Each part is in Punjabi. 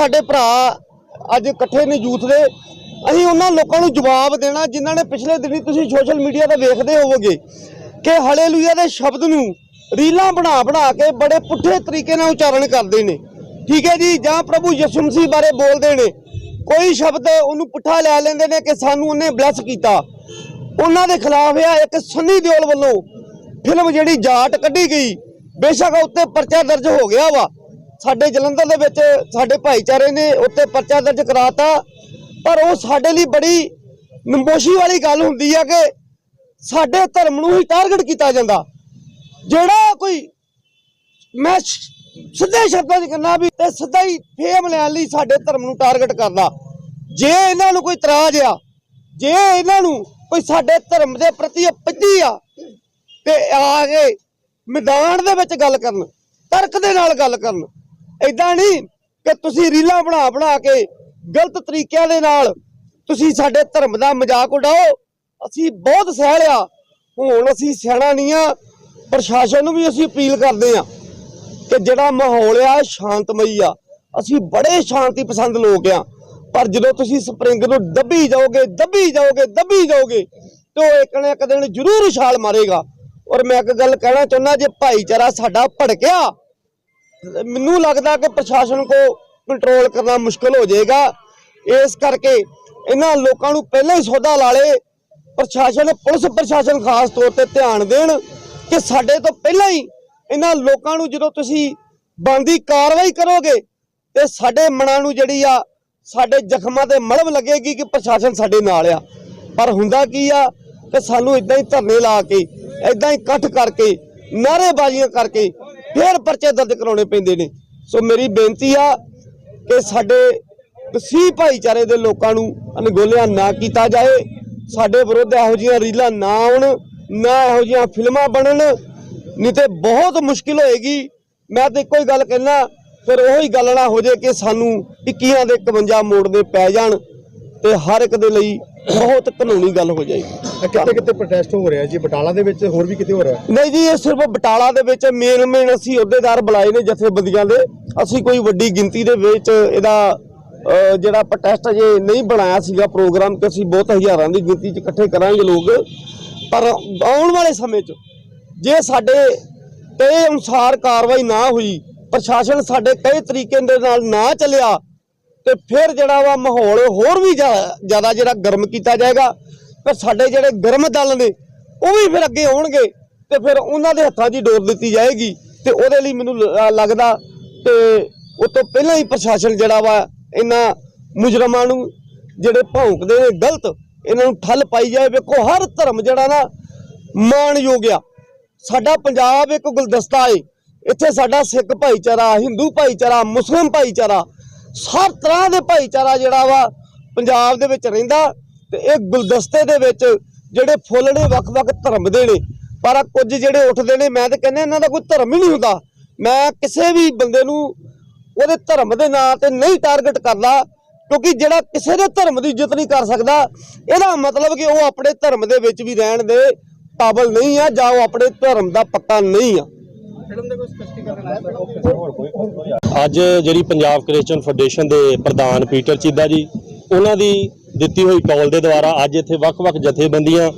ਸਾਡੇ ਭਰਾ ਅੱਜ ਇਕੱਠੇ ਨੇ ਯੂਥ ਦੇ, ਅਸੀਂ ਉਹਨਾਂ ਲੋਕਾਂ ਨੂੰ ਜਵਾਬ ਦੇਣਾ ਜਿਨ੍ਹਾਂ ਨੇ ਪਿਛਲੇ ਦਿਨੀ ਤੁਸੀਂ ਸੋਸ਼ਲ ਮੀਡੀਆ ਤੇ ਵੇਖਦੇ ਹੋਵੋਗੇ ਕਿ ਹਾਲੇਲੂਇਆ ਦੇ ਸ਼ਬਦ ਨੂੰ ਰੀਲਾਂ ਬਣਾ ਬਣਾ ਕੇ ਬੜੇ ਪੁੱਠੇ ਤਰੀਕੇ ਨਾਲ ਉਚਾਰਨ ਕਰਦੇ ਨੇ। ਠੀਕ ਹੈ ਜੀ? ਜਾਂ ਪ੍ਰਭੂ ਯਿਸੂ ਮਸੀਹ ਬਾਰੇ ਬੋਲਦੇ ਨੇ। ਕੋਈ ਸ਼ਬਦ ਉਹਨੂੰ ਪੁੱਠਾ ਲੈ ਲੈਂਦੇ ਨੇ ਕਿ ਸਾਨੂੰ ਉਹਨੇ ਬਲੈਸ ਕੀਤਾ। ਉਹਨਾਂ ਦੇ ਖਿਲਾਫ ਆ ਇੱਕ ਸੰਨੀ ਦਿਓਲ ਵੱਲੋਂ ਫਿਲਮ ਜਿਹੜੀ ਜਾਟ ਕੱਢੀ ਗਈ। ਬੇਸ਼ੱਕ ਉੱਤੇ ਪਰਚਾ ਦਰਜ ਹੋ ਗਿਆ ਵਾ। ਸਾਡੇ ਜਲੰਧਰ ਦੇ ਵਿੱਚ ਸਾਡੇ ਭਾਈਚਾਰੇ ਨੇ ਉੱਤੇ ਪਰਚਾ ਦਰਜ ਕਰਾਤਾ, ਪਰ ਉਹ ਸਾਡੇ ਲਈ ਬੜੀ ਨਮੋਸ਼ੀ ਵਾਲੀ ਗੱਲ ਹੁੰਦੀ ਆ ਕਿ ਸਾਡੇ ਧਰਮ ਨੂੰ ਹੀ ਟਾਰਗੇਟ ਕੀਤਾ ਜਾਂਦਾ। ਜਿਹੜਾ ਕੋਈ ਮੈਂ ਸਿੱਧੇ ਸ਼ਬਦਾਂ 'ਚ ਕਹਿੰਦਾ ਵੀ ਤੇ ਸਿੱਧਾ ਹੀ ਫੇਮ ਲੈਣ ਲਈ ਸਾਡੇ ਧਰਮ ਨੂੰ ਟਾਰਗੇਟ ਕਰਦਾ। ਜੇ ਇਹਨਾਂ ਨੂੰ ਕੋਈ ਇਤਰਾਜ਼ ਆ, ਜੇ ਇਹਨਾਂ ਨੂੰ ਕੋਈ ਸਾਡੇ ਧਰਮ ਦੇ ਪ੍ਰਤੀ ਅਪੱਤੀ ਆ, ਤੇ ਆ ਕੇ ਮੈਦਾਨ ਦੇ ਵਿੱਚ ਗੱਲ ਕਰਨ, ਤਰਕ ਦੇ ਨਾਲ ਗੱਲ ਕਰਨ ਐਦਾਂ ਨਹੀਂ ਕਿ ਤੁਸੀਂ ਰੀਲਾਂ ਬਣਾ ਬਣਾ ਕੇ ਗਲਤ ਤਰੀਕਿਆਂ ਦੇ ਨਾਲ ਤੁਸੀਂ ਸਾਡੇ ਧਰਮ ਦਾ ਮਜ਼ਾਕ ਉਡਾਓ। ਅਸੀਂ ਬਹੁਤ ਸਹਿ ਲਿਆ ਹੁਣ ਅਸੀਂ ਸਿਆਣਾ ਨਹੀਂ ਆ। ਪ੍ਰਸ਼ਾਸਨ ਨੂੰ ਵੀ ਅਸੀਂ ਅਪੀਲ ਕਰਦੇ ਆ ਕਿ ਜਿਹੜਾ ਮਾਹੌਲ ਆ ਸ਼ਾਂਤਮਈ ਆ। ਅਸੀਂ ਬੜੇ ਸ਼ਾਂਤੀ ਪਸੰਦ ਲੋਕ ਆ। ਪਰ ਜਦੋਂ ਤੁਸੀਂ ਸਪਰਿੰਗ ਨੂੰ ਦੱਬੀ ਜਾਓਗੇ ਦੱਬੀ ਜਾਓਗੇ ਦੱਬੀ ਜਾਓਗੇ, ਤੇ ਉਹ ਇੱਕ ਨਾ ਇੱਕ ਦਿਨ ਜ਼ਰੂਰ ਛਾਲ ਮਾਰੇਗਾ। ਔਰ ਮੈਂ ਇੱਕ ਗੱਲ ਕਹਿਣਾ ਚਾਹੁੰਦਾ, ਜੇ ਭਾਈਚਾਰਾ ਸਾਡਾ ਭੜਕਿਆ ਮੈਨੂੰ ਲੱਗਦਾ ਕਿ ਪ੍ਰਸ਼ਾਸਨ ਕੋ ਕੰਟਰੋਲ ਕਰਨਾ ਮੁਸ਼ਕਲ ਹੋ ਜਾਏਗਾ। ਇਸ ਕਰਕੇ ਇਹਨਾਂ ਲੋਕਾਂ ਨੂੰ ਪਹਿਲਾਂ ਹੀ ਸੌਦਾ ਲਾ ਪ੍ਰਸ਼ਾਸਨ, ਪੁਲਿਸ ਪ੍ਰਸ਼ਾਸਨ ਖਾਸ ਤੌਰ ਤੇ ਧਿਆਨ ਦੇਣ ਕਿ ਸਾਡੇ ਤੋਂ ਪਹਿਲਾਂ ਹੀ ਇਹਨਾਂ ਲੋਕਾਂ ਨੂੰ ਜਦੋਂ ਤੁਸੀਂ ਬੰਦੀ ਕਾਰਵਾਈ ਕਰੋਗੇ, ਤੇ ਸਾਡੇ ਮਨਾਂ ਨੂੰ ਜਿਹੜੀ ਆ, ਸਾਡੇ ਜ਼ਖਮਾਂ ਤੇ ਮਲਮ ਲੱਗੇਗੀ ਕਿ ਪ੍ਰਸ਼ਾਸਨ ਸਾਡੇ ਨਾਲ ਆ। ਪਰ ਹੁੰਦਾ ਕੀ ਆ ਕਿ ਸਾਨੂੰ ਇਦਾਂ ਹੀ ਧਰਨੇ ਲਾ ਕੇ ਇਦਾਂ ਹੀ ਇਕੱਠ ਕਰਕੇ, ਨਾਅਰੇਬਾਜ਼ੀਆਂ ਕਰਕੇ ਫੇਰ ਪਰਚੇ ਦਰਜ ਕਰਾਉਣੇ ਪੈਂਦੇ ਨੇ। ਸੋ ਮੇਰੀ ਬੇਨਤੀ ਆ ਕਿ ਸਾਡੇ ਵਸੀ ਭਾਈਚਾਰੇ ਦੇ ਲੋਕਾਂ ਨੂੰ ਅਣਗੋਲਿਆ ਨਾ ਕੀਤਾ ਜਾਏ। ਸਾਡੇ ਵਿਰੁੱਧ ਇਹੋ ਜਿਹੀਆਂ ਰੀਲਾਂ ਨਾ ਆਉਣ, ਨਾ ਇਹੋ ਜਿਹੀਆਂ ਫਿਲਮਾਂ ਬਣਨ, ਨਹੀਂ ਤੇ ਬਹੁਤ ਮੁਸ਼ਕਿਲ ਹੋਏਗੀ। ਮੈਂ ਤਾਂ ਇੱਕੋ ਹੀ ਗੱਲ ਕਹਿਣਾ ਫਿਰ ਉਹੀ ਗੱਲ ਨਾ ਹੋ ਜੇ ਕਿ ਸਾਨੂੰ 21 ਦੇ 51 ਮੋੜ ਦੇ ਪੈ ਜਾਣ ਤੇ ਹਰ ਇੱਕ ਦੇ ਲਈ ਬਹੁਤ ਕਾਨੂੰਨੀ ਗੱਲ ਹੋ ਜਾਏਗੀ। ਕਿਤੇ ਕਿਤੇ ਪ੍ਰੋਟੈਸਟ ਹੋ ਰਿਹਾ ਜੀ ਬਟਾਲਾ ਦੇ ਵਿੱਚ ਹੋਰ ਵੀ ਕਿਤੇ ਹੋ ਰਿਹਾ? ਨਹੀਂ ਜੀ ਇਹ ਸਿਰਫ ਬਟਾਲਾ ਦੇ ਵਿੱਚ ਮੇਨ ਮੇਨ ਅਸੀਂ ਅਹੁਦੇਦਾਰ ਬੁਲਾਏ ਨੇ ਜਥੇਬੰਦੀਆਂ ਦੇ। ਅਸੀਂ ਕੋਈ ਵੱਡੀ ਗਿਣਤੀ ਦੇ ਵਿੱਚ ਇਹਦਾ ਜਿਹੜਾ ਪ੍ਰੋਟੈਸਟ ਅਜੇ ਨਹੀਂ ਬਣਾਇਆ ਸੀਗਾ ਪ੍ਰੋਗਰਾਮ ਕਿ ਅਸੀਂ ਬਹੁਤ ਹਜ਼ਾਰਾਂ ਦੀ ਗਿਣਤੀ 'ਚ ਇਕੱਠੇ ਕਰਾਂਗੇ ਲੋਕ। ਪਰ ਆਉਣ ਵਾਲੇ ਸਮੇਂ 'ਚ ਜੇ ਸਾਡੇ ਕਹੇ ਅਨੁਸਾਰ ਕਾਰਵਾਈ ਨਾ ਹੋਈ ਪ੍ਰਸ਼ਾਸਨ ਸਾਡੇ ਕਈ ਤਰੀਕੇ ਦੇ ਨਾਲ ਨਾ ਚੱਲਿਆ ਤੇ ਫਿਰ ਜਿਹੜਾ ਵਾ ਮਾਹੌਲ ਹੋਰ ਵੀ ਜ਼ਿਆਦਾ ਜਿਹੜਾ ਗਰਮ ਕੀਤਾ ਜਾਏਗਾ ਪਰ ਸਾਡੇ ਜਿਹੜੇ ਗਰਮ ਦਲ ਨੇ, ਉਹ ਵੀ ਫਿਰ ਅੱਗੇ ਆਉਣਗੇ ਤੇ ਫਿਰ ਉਹਨਾਂ ਦੇ ਹੱਥਾਂ 'ਚ ਹੀ ਡੋਰ ਦਿੱਤੀ ਜਾਏਗੀ ਤੇ ਉਹਦੇ ਲਈ ਮੈਨੂੰ ਲੱਗਦਾ ਤੇ ਉਹ ਤੋਂ ਪਹਿਲਾਂ ਹੀ ਪ੍ਰਸ਼ਾਸਨ ਜਿਹੜਾ ਵਾ ਇਹਨਾਂ ਮੁਜਰਮਾਂ ਨੂੰ ਜਿਹੜੇ ਭੌਂਕਦੇ ਨੇ ਗਲਤ, ਇਹਨਾਂ ਨੂੰ ਠੱਲ ਪਾਈ ਜਾਏ। ਵੇਖੋ, ਹਰ ਧਰਮ ਜਿਹੜਾ ਨਾ ਮਾਣਯੋਗ ਆ। ਸਾਡਾ ਪੰਜਾਬ ਇੱਕ ਗੁਲਦਸਤਾ ਏ। ਇੱਥੇ ਸਾਡਾ ਸਿੱਖ ਭਾਈਚਾਰਾ, ਹਿੰਦੂ ਭਾਈਚਾਰਾ, ਮੁਸਲਿਮ ਭਾਈਚਾਰਾ ਸਭ ਤਰ੍ਹਾਂ ਦੇ ਭਾਈਚਾਰਾ ਜਿਹੜਾ ਵਾ ਪੰਜਾਬ ਦੇ ਵਿੱਚ ਰਹਿੰਦਾ ਤੇ ਇਹ ਗੁਲਦਸਤੇ ਦੇ ਵਿੱਚ ਜਿਹੜੇ ਫੁੱਲ ਨੇ, ਵੱਖ-ਵੱਖ ਧਰਮ ਦੇ ਨੇ। ਪਰ ਆਹ ਕੁਝ ਜਿਹੜੇ ਉੱਠਦੇ ਨੇ, ਮੈਂ ਤਾਂ ਕਹਿੰਦਾ ਇਹਨਾਂ ਦਾ ਕੋਈ ਧਰਮ ਹੀ ਨਹੀਂ ਹੁੰਦਾ। ਮੈਂ ਕਿਸੇ ਵੀ ਬੰਦੇ ਨੂੰ ਉਹਦੇ ਧਰਮ ਦੇ ਨਾਂ ਤੇ ਨਹੀਂ ਟਾਰਗੇਟ ਕਰਦਾ, ਕਿਉਂਕਿ ਜਿਹੜਾ ਕਿਸੇ ਦੇ ਧਰਮ ਦੀ ਇੱਜ਼ਤ ਨਹੀਂ ਕਰ ਸਕਦਾ, ਇਹਦਾ ਮਤਲਬ ਕਿ ਉਹ ਆਪਣੇ ਧਰਮ ਦੇ ਵਿੱਚ ਵੀ ਰਹਿਣ ਦੇ ਕਾਬਲ ਨਹੀਂ ਆ, ਜਾਂ ਉਹ ਆਪਣੇ ਧਰਮ ਦਾ ਪੱਕਾ ਨਹੀਂ ਆ। ਅੱਜ ਜਿਹੜੀ ਪੰਜਾਬ ਕ੍ਰਿਸਚੀਅਨ ਫੈਡਰੇਸ਼ਨ ਦੇ ਪ੍ਰਧਾਨ ਪੀਟਰ ਚੀਦਾ ਜੀ, ਉਹਨਾਂ ਦੀ ਦਿੱਤੀ ਹੋਈ ਕਾਲ ਦੇ ਦੁਆਰਾ ਅੱਜ ਇੱਥੇ ਵੱਖ-ਵੱਖ ਜਥੇਬੰਦੀਆਂ,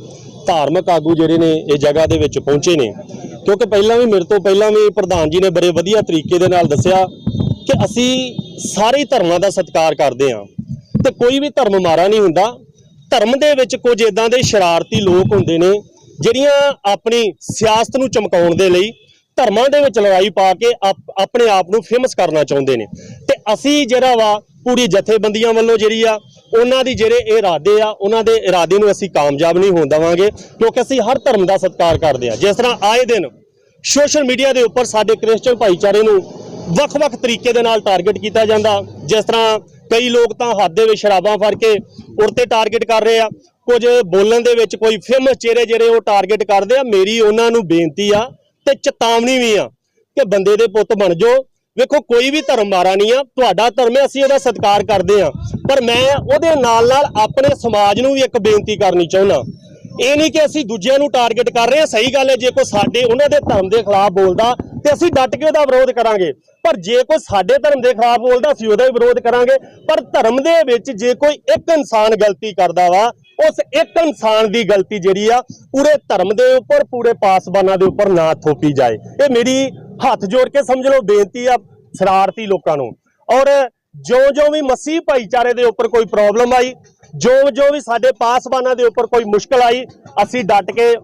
ਧਾਰਮਿਕ ਆਗੂ ਜਿਹੜੇ ਨੇ ਇਹ ਜਗ੍ਹਾ ਦੇ ਵਿੱਚ ਪਹੁੰਚੇ ਨੇ। ਕਿਉਂਕਿ ਪਹਿਲਾਂ ਵੀ, ਮੇਰੇ ਤੋਂ ਪਹਿਲਾਂ ਵੀ ਪ੍ਰਧਾਨ ਜੀ ਨੇ ਬੜੇ ਵਧੀਆ ਤਰੀਕੇ ਦੇ ਨਾਲ ਦੱਸਿਆ ਕਿ ਅਸੀਂ ਸਾਰੇ ਧਰਮਾਂ ਦਾ ਸਤਿਕਾਰ ਕਰਦੇ ਹਾਂ ਤੇ ਕੋਈ ਵੀ ਧਰਮ ਮਾਰਾ ਨਹੀਂ ਹੁੰਦਾ। ਧਰਮ ਦੇ ਵਿੱਚ ਕੁਝ ਇਦਾਂ ਦੇ ਸ਼ਰਾਰਤੀ ਲੋਕ ਹੁੰਦੇ ਨੇ, ਜਿਹੜੀਆਂ ਆਪਣੀ ਸਿਆਸਤ ਨੂੰ ਚਮਕਾਉਣ ਦੇ ਲਈ ਧਰਮਾਂ ਦੇ ਵਿੱਚ ਲੜਾਈ ਪਾ ਕੇ ਆਪ- ਆਪਣੇ ਆਪ ਨੂੰ ਫੇਮਸ ਕਰਨਾ ਚਾਹੁੰਦੇ ਨੇ। ਤੇ ਅਸੀਂ ਜਿਹੜਾ ਵਾ, ਪੂਰੀ ਜਥੇਬੰਦੀਆਂ ਵੱਲੋਂ ਜਿਹੜੀ ਆ, ਉਹਨਾਂ ਦੀ ਜਿਹੜੇ ਇਹ ਇਰਾਦੇ ਆ, ਉਹਨਾਂ ਦੇ ਇਰਾਦੇ ਨੂੰ ਅਸੀਂ ਕਾਮਯਾਬ ਨਹੀਂ ਹੋਣ ਦੇਵਾਂਗੇ, ਕਿਉਂਕਿ ਅਸੀਂ ਹਰ ਧਰਮ ਦਾ ਸਤਿਕਾਰ ਕਰਦੇ ਆ। ਜਿਸ ਤਰ੍ਹਾਂ ਆਏ ਦਿਨ ਸੋਸ਼ਲ ਮੀਡੀਆ ਦੇ ਉੱਪਰ ਸਾਡੇ ਕ੍ਰਿਸਚੀਅਨ ਭਾਈਚਾਰੇ ਨੂੰ ਵੱਖ-ਵੱਖ ਤਰੀਕੇ ਦੇ ਨਾਲ ਟਾਰਗੇਟ ਕੀਤਾ ਜਾਂਦਾ। ਜਿਸ ਤਰ੍ਹਾਂ ਕਈ ਲੋਕ ਤਾਂ ਹੱਥ ਦੇ ਵਿੱਚ ਸ਼ਰਾਬਾਂ ਫੜ ਕੇ ਉਰਤੇ ਟਾਰਗੇਟ ਕਰ ਰਹੇ ਆ। ਕੁਝ ਬੋਲਣ ਦੇ ਵਿੱਚ ਕੋਈ ਫੇਮਸ ਚਿਹਰੇ ਜਿਹੜੇ ਉਹ ਟਾਰਗੇਟ ਕਰਦੇ ਆ। ਮੇਰੀ ਉਹਨਾਂ ਨੂੰ ਬੇਨਤੀ ਆ ਤੇ ਚੇਤਾਵਨੀ ਵੀ ਆ ਕਿ ਬੰਦੇ ਦੇ ਪੁੱਤ ਬਣ ਜਾਓ। ਵੇਖੋ, ਕੋਈ ਵੀ ਧਰਮ ਮਾਰਾ ਨਹੀਂ ਆ। ਤੁਹਾਡਾ ਧਰਮ ਹੈ, ਅਸੀਂ ਉਹਦਾ ਸਤਿਕਾਰ ਕਰਦੇ ਆ ਪਰ ਮੈਂ ਉਹਦੇ ਨਾਲ ਨਾਲ ਆਪਣੇ ਸਮਾਜ ਨੂੰ ਵੀ ਇੱਕ ਬੇਨਤੀ ਕਰਨੀ ਚਾਹੁੰਦਾ। ਇਹ ਨਹੀਂ ਕਿ ਅਸੀਂ ਦੂਜਿਆਂ ਨੂੰ ਟਾਰਗੇਟ ਕਰ ਰਹੇ ਹਾਂ। ਸਹੀ ਗੱਲ ਹੈ, ਜੇ ਕੋਈ ਸਾਡੇ, ਉਹਨਾਂ ਦੇ ਧਰਮ ਦੇ ਖਿਲਾਫ ਬੋਲਦਾ, ਤੇ ਅਸੀਂ ਡਟ ਕੇ ਉਹਦਾ ਵਿਰੋਧ ਕਰਾਂਗੇ। ਪਰ ਜੇ ਕੋਈ ਸਾਡੇ ਧਰਮ ਦੇ ਖਿਲਾਫ ਬੋਲਦਾ, ਅਸੀਂ ਉਹਦਾ ਵੀ ਵਿਰੋਧ ਕਰਾਂਗੇ। ਪਰ ਧਰਮ ਦੇ ਵਿੱਚ ਜੇ ਕੋਈ ਇੱਕ ਇਨਸਾਨ ਗਲਤੀ ਕਰਦਾ ਵਾ ਉਸ ਇੱਕ ਇਨਸਾਨ ਦੀ ਗਲਤੀ ਜਿਹੜੀ ਆ, ਪੂਰੇ ਧਰਮ ਦੇ ਉੱਪਰ, ਪੂਰੇ ਪਾਸਬਾਨਾਂ ਦੇ ਉੱਪਰ ਨਾ ਥੋਪੀ ਜਾਏ। ਇਹ ਮੇਰੀ ਹੱਥ ਜੋੜ ਕੇ ਸਮਝ ਲਓ, ਬੇਨਤੀ ਆ ਸ਼ਰਾਰਤੀ ਲੋਕਾਂ ਨੂੰ। ਔਰ ਜਿਉਂ-ਜਿਉਂ ਵੀ ਮਸੀਹ ਭਾਈਚਾਰੇ ਦੇ ਉੱਪਰ ਕੋਈ ਪ੍ਰੋਬਲਮ ਆਈ, ਜਿਉਂ-ਜਿਉਂ ਵੀ ਸਾਡੇ ਪਾਸਬਾਨਾਂ ਦੇ ਉੱਪਰ ਕੋਈ ਮੁਸ਼ਕਲ ਆਈ, ਅਸੀਂ ਡਟ ਕੇ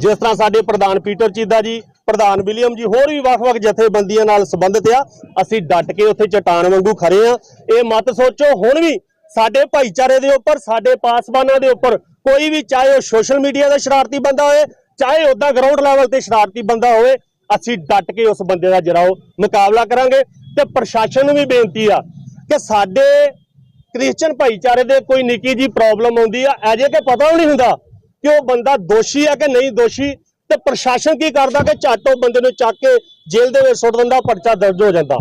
ਜਿਸ ਤਰ੍ਹਾਂ ਸਾਡੇ ਪ੍ਰਧਾਨ ਪੀਟਰ ਚੀਦਾ ਜੀ, ਪ੍ਰਧਾਨ ਵਿਲੀਅਮ ਜੀ, ਹੋਰ ਵੀ ਵੱਖ-ਵੱਖ ਜਥੇਬੰਦੀਆਂ ਨਾਲ ਸੰਬੰਧਿਤ ਆ, ਅਸੀਂ ਡਟ ਕੇ ਉੱਥੇ ਚਟਾਨ ਵਾਂਗੂ ਖੜੇ ਆ। ਇਹ ਮਤ ਸੋਚੋ, ਹੁਣ ਵੀ ਸਾਡੇ ਭਾਈਚਾਰੇ ਦੇ ਉੱਪਰ, ਸਾਡੇ ਪਾਸਬਾਨਾਂ ਦੇ ਉੱਪਰ, ਕੋਈ ਵੀ ਚਾਹੇ ਉਹ ਸੋਸ਼ਲ ਮੀਡੀਆ ਦਾ ਸ਼ਰਾਰਤੀ ਬੰਦਾ ਹੋਵੇ, ਚਾਹੇ ਉਹਦਾ ਗਰਾਊਂਡ ਲੈਵਲ ਤੇ ਸ਼ਰਾਰਤੀ ਬੰਦਾ ਹੋਵੇ, ਅਸੀਂ ਡਟ ਕੇ ਉਸ ਬੰਦੇ ਦਾ ਜਿਹੜਾ ਉਹ ਮੁਕਾਬਲਾ ਕਰਾਂਗੇ ਤੇ ਪ੍ਰਸ਼ਾਸਨ ਨੂੰ ਵੀ ਬੇਨਤੀ ਆ ਕਿ ਸਾਡੇ ਕ੍ਰਿਸਚੀਅਨ ਭਾਈਚਾਰੇ ਦੇ ਕੋਈ ਨਿੱਕੀ ਜੀ ਪ੍ਰੋਬਲਮ ਆਉਂਦੀ ਆ, ਅਜੇ ਕਿ ਪਤਾ ਵੀ ਨਹੀਂ ਹੁੰਦਾ ਕਿ ਉਹ ਬੰਦਾ ਦੋਸ਼ੀ ਆ ਕਿ ਨਹੀਂ ਦੋਸ਼ੀ, ਤੇ ਪ੍ਰਸ਼ਾਸਨ ਕੀ ਕਰਦਾ ਕਿ ਝੱਟ ਉਹ ਬੰਦੇ ਨੂੰ ਚੱਕ ਕੇ ਜੇਲ੍ਹ ਦੇ ਵਿੱਚ ਸੁੱਟ ਦਿੰਦਾ, ਪਰਚਾ ਦਰਜ ਹੋ ਜਾਂਦਾ।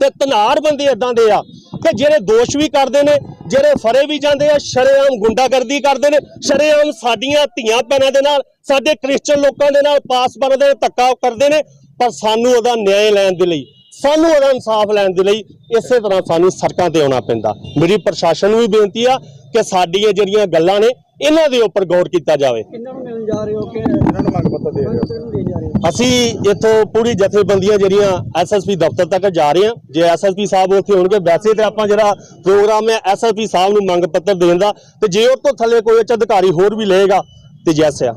ਤੇ ਤਨਾਰ ਬੰਦੇ ਇਦਾਂ ਦੇ ਆ ਕਿ ਜਿਹੜੇ ਦੋਸ਼ ਵੀ ਕਰਦੇ ਨੇ, ਜਿਹੜੇ ਫਰੇ ਵੀ ਜਾਂਦੇ ਆ, ਸ਼ਰੇਆਮ ਗੁੰਡਾਗਰਦੀ ਕਰਦੇ ਨੇ, ਸ਼ਰੇਆਮ ਸਾਡੀਆਂ ਧੀਆਂ ਭੈਣਾਂ ਦੇ ਨਾਲ, ਸਾਡੇ ਕ੍ਰਿਸਚੀਅਨ ਲੋਕਾਂ ਦੇ ਨਾਲ ਪਾਸਪਰ ਦੇ ਧੱਕਾ ਕਰਦੇ ਨੇ, ਪਰ ਸਾਨੂੰ ਉਹਦਾ ਨਿਆਂ ਲੈਣ ਦੇ ਲਈ, ਸਾਨੂੰ ਉਹਦਾ ਇਨਸਾਫ ਲੈਣ ਦੇ ਲਈ ਇਸੇ ਤਰ੍ਹਾਂ ਸਾਨੂੰ ਸੜਕਾਂ ਤੇ ਆਉਣਾ ਪੈਂਦਾ। ਮੇਰੀ ਪ੍ਰਸ਼ਾਸਨ ਨੂੰ ਵੀ ਬੇਨਤੀ ਆ ਕਿ ਸਾਡੀਆਂ ਜਿਹੜੀਆਂ ਗੱਲਾਂ ਨੇ ਇਹਨਾਂ ਦੇ ਉੱਪਰ ਗੌਰ ਕੀਤਾ ਜਾਵੇ। ਕਿੰਨਾਂ ਨੂੰ ਮਿਲਣ ਜਾ ਰਹੇ ਹੋ ਕਿ ਇਹਨਾਂ ਨੂੰ ਮੰਗ ਪੱਤਰ ਦੇ ਰਹੇ ਹੋ? ਕਿਹਨੂੰ ਦੇਣ ਜਾ ਰਹੇ ਹੋ। ਅਸੀਂ ਇੱਥੋਂ ਪੂਰੀ ਜਥੇਬੰਦੀਆਂ ਜਿਹੜੀਆਂ ਐਸਐਸਪੀ ਦਫ਼ਤਰ ਤੱਕ ਜਾ ਰਹੇ ਹਾਂ ਜੇ ਐਸਐਸਪੀ ਸਾਹਿਬ ਉੱਥੇ ਹੋਣਗੇ ਵੈਸੇ ਤੇ ਆਪਾਂ ਜਿਹੜਾ ਪ੍ਰੋਗਰਾਮ ਹੈ ਐਸਐਸਪੀ ਸਾਹਿਬ ਨੂੰ ਮੰਗ ਪੱਤਰ ਦੇਣ ਦਾ ਤੇ ਜੇ ਉਹ ਤੋਂ ਥੱਲੇ ਕੋਈ ਅਧਿਕਾਰੀ ਹੋਰ ਵੀ ਲਏਗਾ ਤੇ ਜੈਸੇ ਆ